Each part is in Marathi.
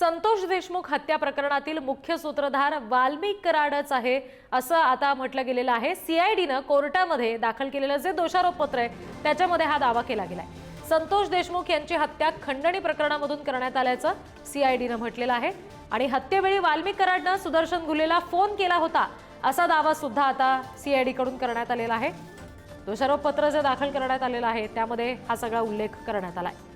संतोष देशमुख हत्या प्रकरणातील मुख्य सूत्रधार वाल्मिक कराडच आहे असं आता म्हटलं गेलेलं आहे. सीआयडीनं कोर्टामध्ये दाखल केलेलं जे दोषारोपपत्र आहे त्याच्यामध्ये हा दावा केला गेलाय. संतोष देशमुख यांची हत्या खंडणी प्रकरणामधून करण्यात आल्याचं सीआयडीनं म्हटलेलं आहे. आणि हत्येवेळी वाल्मिक कराडनं सुदर्शन गुलेला फोन केला होता असा दावा सुद्धा आता सीआयडीकडून करण्यात आलेला आहे. दोषारोपपत्र जे दाखल करण्यात आलेलं आहे त्यामध्ये हा सगळा उल्लेख करण्यात आला आहे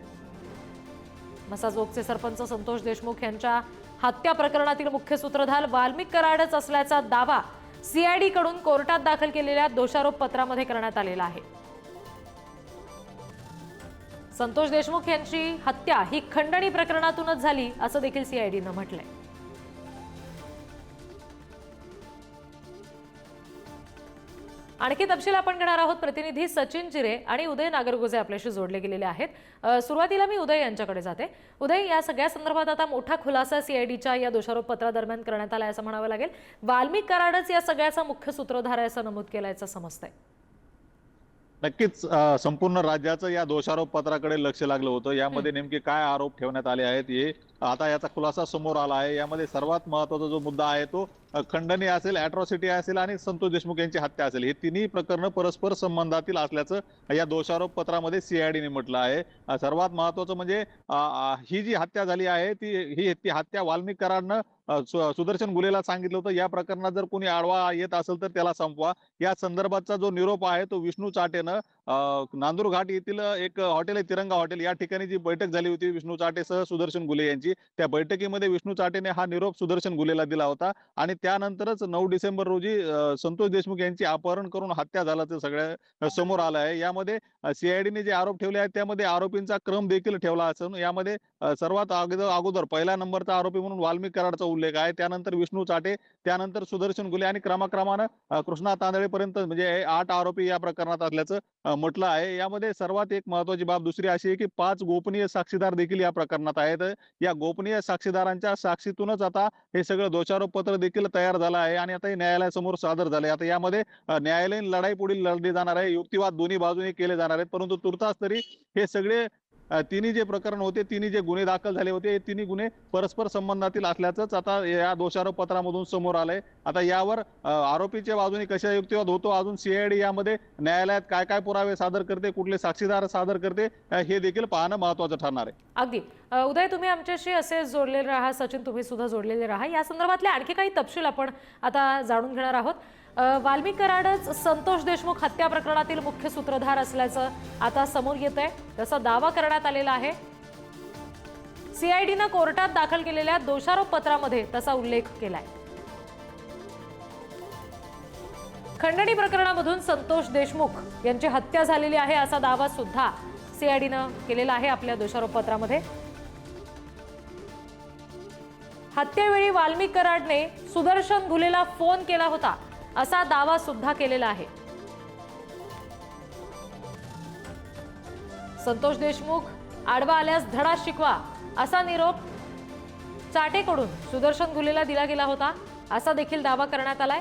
मसाजोगचे सरपंच संतोष देशमुख यांच्या हत्या प्रकरणातील मुख्य सूत्रधार वाल्मिक कराडच असल्याचा दावा सीआयडी कडून कोर्टात दाखल केलेल्या दोषारोप पत्रामध्ये करण्यात आलेला आहे. संतोष देशमुख यांची हत्या ही खंडणी प्रकरणातूनच झाली असं देखील सीआयडीनं म्हटलंय. आणखी तपशील आपण घेणार आहोत. प्रतिनिधी सचिन चिरे आणि उदय नागरगोजे आपल्याशी जोडले गेलेले आहेत. सुरुवातीला मी उदय यांच्याकडे जाते. उदय या सगळ्या संदर्भात आता मोठा खुलासा सीआयडीच्या या दोषारोप पत्रादरम्यान करण्यात आला असं म्हणावं लागेल. वाल्मिक कराडच या सगळ्याचा मुख्य सूत्रधार आहे असं नमूद केल्याचं समजतंय. नक्कीच संपूर्ण राज्याचं या दोषारोप पत्राकडे लक्ष लागलं होतं. यामध्ये नेमके काय आरोप ठेवण्यात आले आहेत हे आता याचा खुलासा समोर आला आहे. यामध्ये सर्वात महत्त्वाचा जो मुद्दा आहे तो खंडणी असेल अॅट्रॉसिटी असेल आणि संतोष देशमुख यांची हत्या असेल. हे तिन्ही प्रकरण परस्पर संबंधातील असल्याचं या दोषारोप पत्रामध्ये सीआयडीने म्हटलं आहे. सर्वात महत्वाचं म्हणजे ही जी हत्या झाली आहे ती ही ती हत्या वाल्मिकरांना सु- सुदर्शन गुलेला सांगितलं होतं. या प्रकरणात जर कोणी आडवा येत असेल तर त्याला संपवा. या संदर्भातचा जो निरोप आहे तो विष्णू चाटेनं नांदूर घाट येथील एक हॉटेल आहे तिरंगा हॉटेल. या ठिकाणी जी बैठक झाली होती विष्णू चाटेसह सुदर्शन गुले यांची त्या बैठकीमध्ये विष्णू चाटेने हा निरोप सुदर्शन गुलेला दिला होता. आणि त्यानंतरच नऊ डिसेंबर रोजी संतोष देशमुख यांची अपहरण करून हत्या झाल्याचं सगळ्या समोर आलं आहे. यामध्ये सीआयडीने जे आरोप ठेवले आहेत त्यामध्ये आरोपींचा क्रम देखील ठेवला असून यामध्ये सर्वात अगोदर अगोदर पहिल्या नंबरचा आरोपी म्हणून वाल्मिक कराडचा उल्लेख आहे. त्यानंतर विष्णू चाटे त्यानंतर सुदर्शन गुले आणि क्रमाक्रमानं अ, कृष्णा तांदळेपर्यंत म्हणजे आठ आरोपी या प्रकरणात असल्याचं म्हटलं आहे. यामध्ये सर्वात एक महत्वाची बाब दुसरी अशी आहे की पाच गोपनीय साक्षीदार देखील या प्रकरणात आहेत. या गोपनीय साक्षीदारांच्या साक्षीतूनच आता हे सगळं दोषारोप पत्र देखील तयार झालं आहे आणि आता हे न्यायालयासमोर सादर झालंय आता यामध्ये न्यायालयीन लढाई पुढील लढली जाणार आहे. युक्तिवाद दोन्ही बाजूने केले जाणार आहेत. परंतु तुर्तास तरी हे सगळे तिन्ही जे प्रकरण होते तिन्ही जे गुन्हे दाखल झाले होते हे तिन्ही गुन्हे परस्पर संबंधातील असल्याचंच आता या दोषारोप पत्रामधून समोर आलंय. आता यावर आरोपीच्या बाजूने कशा युक्तिवाद होतो अजून सीआयडी यामध्ये न्यायालयात काय काय पुरावे सादर करते कुठले साक्षीदार सादर करते हे देखील पाहणं महत्वाचं ठरणार आहे. अगदी. उदय तुम्ही आमच्याशी असे जोडलेले राहा सचिन तुम्ही सुद्धा जोडलेले राहा. या संदर्भातले आणखी काही तपशील आपण आता जाणून घेणार आहोत. अ, वाल्मिक कराडच संतोष देशमुख हत्या प्रकरणातील मुख्य सूत्रधार असल्याचं आता समोर येत आहे. तसा दावा करण्यात आलेला आहे. सीआयडीनं कोर्टात दाखल केलेल्या दोषारोप पत्रामध्ये तसा उल्लेख केलाय. खंडणी प्रकरणामधून संतोष देशमुख यांची हत्या झालेली आहे असा दावा सुद्धा सीआयडीनं केलेला आहे आपल्या दोषारोप पत्रामध्ये. हत्येवेळी वाल्मिक कराडने सुदर्शन घुलेला फोन केला होता. असा दावा सुद्धा केलेला आहे. संतोष देशमुख आडवा आल्यास धडा शिकवा असा निरोप चाटेकडून सुदर्शन घुलेला दिला गेला होता असा देखील दावा करण्यात आलाय.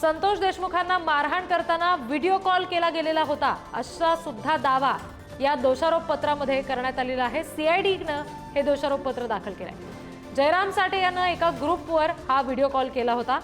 संतोष देशमुखांना मारहाण करताना व्हिडिओ कॉल केला गेलेला होता असा सुद्धा दावा या दोषारोप पत्रामध्ये करण्यात आलेला आहे. सीआयडीनं हे दोषारोप पत्र दाखल केलंय. जयराम साठे यानं एका ग्रुपवर हा व्हिडिओ कॉल केला होता.